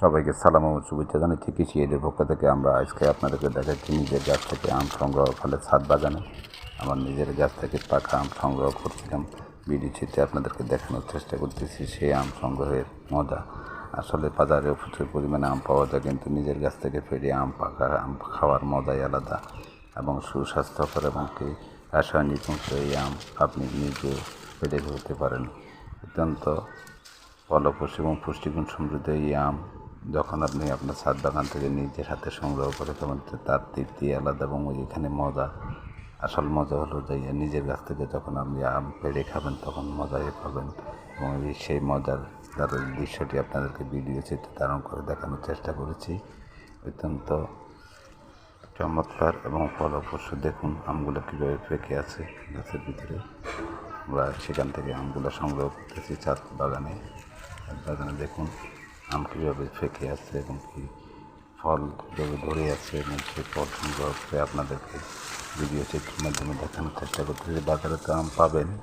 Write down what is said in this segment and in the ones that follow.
সবাইকে সালাম ও শুভেচ্ছা জানাচ্ছি কৃষি এদের পক্ষ থেকে আমরা আজকে আপনাদেরকে দেখাচ্ছি নিজের গাছ থেকে আম সংগ্রহ, ফলে ছাদ বাগানে আমার নিজের গাছ থেকে পাকা আম সংগ্রহ করছিলাম। বিডি চিত্রে আপনাদেরকে দেখানোর চেষ্টা করতেছি, সেই আম সংগ্রহের মজা। আসলে বাজারে প্রচুর পরিমাণে আম পাওয়া যায়, কিন্তু নিজের গাছ থেকে ফেরে আম পাকা আম খাওয়ার মজাই আলাদা। এবং সুস্বাস্থ্যকর এবং কি রাসায়নিক এই আম আপনি নিজে পেরে ধরতে পারেন। অত্যন্ত ফলপ্রসূ এবং পুষ্টিগুণ সমৃদ্ধ এই আম যখন আপনি আপনার ছাদ বাগান থেকে নিজের হাতে সংগ্রহ করে তখন তার তৃপ্তি আলাদা এবং ওই এখানে মজা। আসল মজা হলো যে নিজের গাছ থেকে যখন আপনি আম পেড়ে খাবেন, তখন মজাই পাবেন। এবং সেই মজার তার দৃশ্যটি আপনাদেরকে ভিডিও চিত্রে ধারণ করে দেখানোর চেষ্টা করেছি। অত্যন্ত চমৎকার এবং ফলপ্রসূ। দেখুন, আমগুলো কীভাবে পেকে আছে গাছের ভিতরে। আমরা সেখান থেকে আমগুলো সংগ্রহ করতেছি চার বাগানে। ছাদ বাগানে দেখুন আম কীভাবে ফেঁকে আছে এবং কি ফল কীভাবে ধরে আছে এবং সেই ফল করে আপনাদেরকে ভিডিও চিত্রের মাধ্যমে দেখানোর চেষ্টা করতেছি। বাজারে তো আম পাবেন,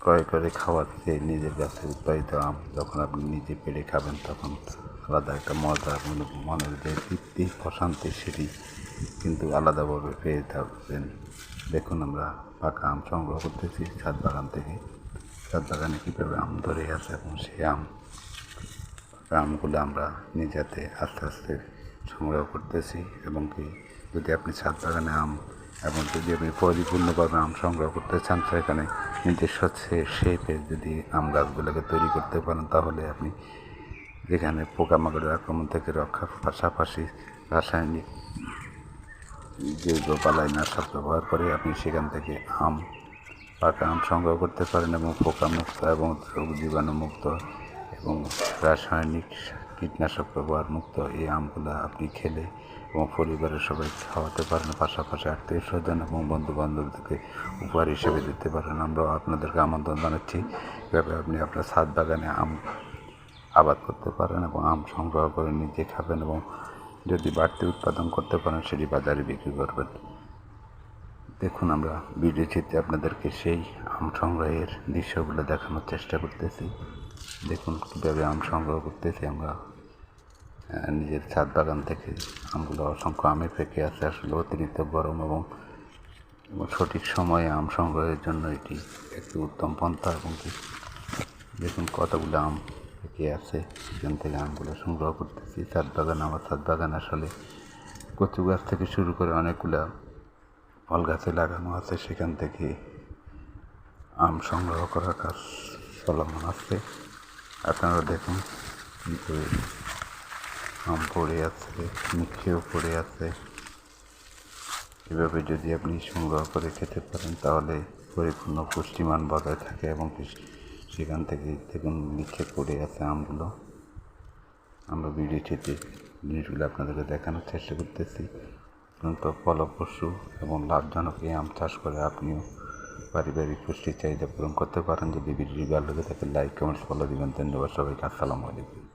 ক্রয় করে খাওয়ার চেয়ে নিজের গাছে উৎপাদিত আম যখন আপনি নিজে পেড়ে খাবেন তখন আলাদা একটা মজা মনে- মনের যে তৃপ্তি, প্রশান্তি সেটি কিন্তু আলাদাভাবে পেয়ে থাকবেন। দেখুন আমরা পাকা আম সংগ্রহ করতেছি ছাদ বাগান থেকে। ছাদ বাগানে কীভাবে আম ধরে আছে এবং সেই আম আমগুলো আমরা নিজেতে আস্তে আস্তে সংগ্রহ করতেছি এবং কি যদি আপনি ছাদ বাগানে আম এবং যদি আপনি পরিপূর্ণভাবে আম সংগ্রহ করতে চান, সেখানে নিজস্ব শেপে যদি আম গাছগুলোকে তৈরি করতে পারেন, তাহলে আপনি যেখানে পোকামাকড়ের আক্রমণ থেকে রক্ষার পাশাপাশি রাসায়নিক জৈব বালাইনাশক ব্যবহার করে আপনি সেখান থেকে আম, পাকা আম সংগ্রহ করতে পারেন এবং পোকামুক্ত এবং জীবাণুমুক্ত এবং রাসায়নিক কীটনাশক ব্যবহার মুক্ত এই আমগুলো আপনি খেলে এবং পরিবারের সবাই খাওয়াতে পারেন, পাশাপাশি আত্মীয় স্বজন এবং বন্ধু বান্ধবদেরকে উপহার হিসেবে দিতে পারেন। আমরাও আপনাদেরকে আমন্ত্রণ জানাচ্ছি এভাবে আপনি আপনার ছাদ বাগানে আম আবাদ করতে পারেন এবং আম সংগ্রহ করে নিজে খাবেন এবং যদি বাড়তি উৎপাদন করতে পারেন সেটি বাজারে বিক্রি করবেন। দেখুন আমরা ভিডিও চিত্রে আপনাদেরকে সেই আম সংগ্রহের দৃশ্যগুলো দেখানোর চেষ্টা করতেছি। দেখুন কীভাবে আম সংগ্রহ করতেছি আমরা। নিজের ছাদ বাগান থেকে আমগুলো অসংখ্য আমে পেকে আছে, আসলে অতিরিক্ত গরম এবং সঠিক সময়ে আম সংগ্রহের জন্য এটি একটি উত্তম পন্থা এবং দেখুন কতগুলো আম পেকে আছে, সেখান থেকে আমগুলো সংগ্রহ করতেছি। ছাদ বাগান, আমার ছাদ বাগান আসলে কচু গাছ থেকে শুরু করে অনেকগুলো ফল গাছে লাগানো আছে, সেখান থেকে আম সংগ্রহ করার কাজ চলমান আছে। আপনারা দেখুন কিন্তু আম পড়ে আছে নিচেও পড়ে আছে। এভাবে যদি আপনি সংগ্রহ করে খেতে পারেন, তাহলে পরিপূর্ণ পুষ্টিমান বজায় থাকে এবং সেখান থেকে দেখুন নিচে পড়ে আছে আমগুলো। আমরা ভিডিও চিত্রে জিনিসগুলো আপনাদেরকে দেখানোর চেষ্টা করতেছি। অত্যন্ত ফলপ্রসূ এবং লাভজনক এই আম চাষ করে আপনিও পারিবারিক পুষ্টির চাহিদা পূরণ করতে পারেন। যদি ভিডিওটি ভালো লাগে থাকে লাইক কমেন্টস ফলো দিবেন। ধন্যবাদ সবাইকে। আসসালামু আলাইকুম।